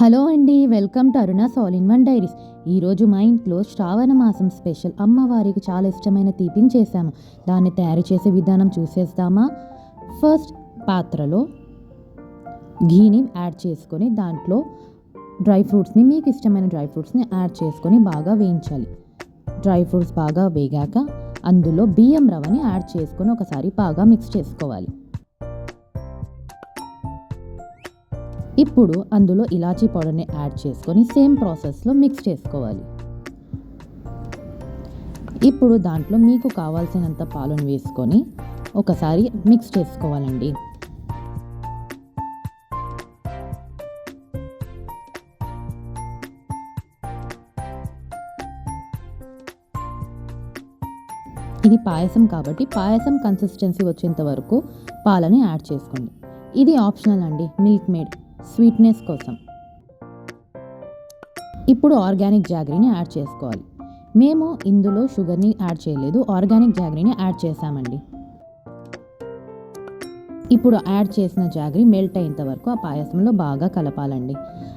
Hello అండి welcome to అరుణ సాల్ in one diaries. ఈరోజు మా ఇంట్లో శ్రావణ మాసం స్పెషల్ అమ్మవారికి చాలా ఇష్టమైన తీపిని చేశాము. దాన్ని తయారు చేసే విధానం చూసేస్తామా ఫస్ట్ పాత్రలో ఘీని యాడ్ చేసుకొని దాంట్లో డ్రై ఫ్రూట్స్ని మీకు ఇష్టమైన డ్రై ఫ్రూట్స్ని యాడ్ చేసుకొని బాగా వేయించాలి. డ్రై ఫ్రూట్స్ బాగా వేగాక అందులో బియ్యం రవ్వని యాడ్ చేసుకొని ఒకసారి బాగా మిక్స్ చేసుకోవాలి. ఇప్పుడు అందులో ఇలాచీ పౌడర్ని యాడ్ చేసుకొని సేమ్ ప్రాసెస్లో మిక్స్ చేసుకోవాలి. ఇప్పుడు దాంట్లో మీకు కావాల్సినంత పాలను వేసుకొని ఒకసారి మిక్స్ చేసుకోవాలండి. ఇది పాయసం కాబట్టి పాయసం కన్సిస్టెన్సీ వచ్చేంత వరకు పాలని యాడ్ చేసుకోండి. ఇది ఆప్షనల్ అండి మిల్క్ మేడ్ స్వీట్నెస్ కోసం. ఇప్పుడు ఆర్గానిక్ జాగరీని యాడ్ చేసుకోవాలి. మేము ఇందులో షుగర్ని యాడ్ చేయలేదు. ఆర్గానిక్ జాగరీని యాడ్ చేసామండి ఇప్పుడు యాడ్ చేసిన జాగ్రీ మెల్ట్ అయ్యేంత వరకు ఆ పాయసంలో బాగా కలపాలండి.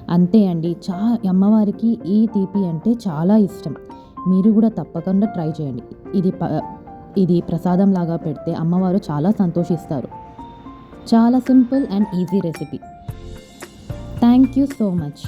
అంతే అండి. చా అమ్మవారికి ఈ తీపి అంటే చాలా ఇష్టం. మీరు కూడా తప్పకుండా ట్రై చేయండి. ఇది ప ఇది ప్రసాదం లాగా పెడితే అమ్మవారు చాలా సంతోషిస్తారు. చాలా simple and easy recipe. Thank you so much.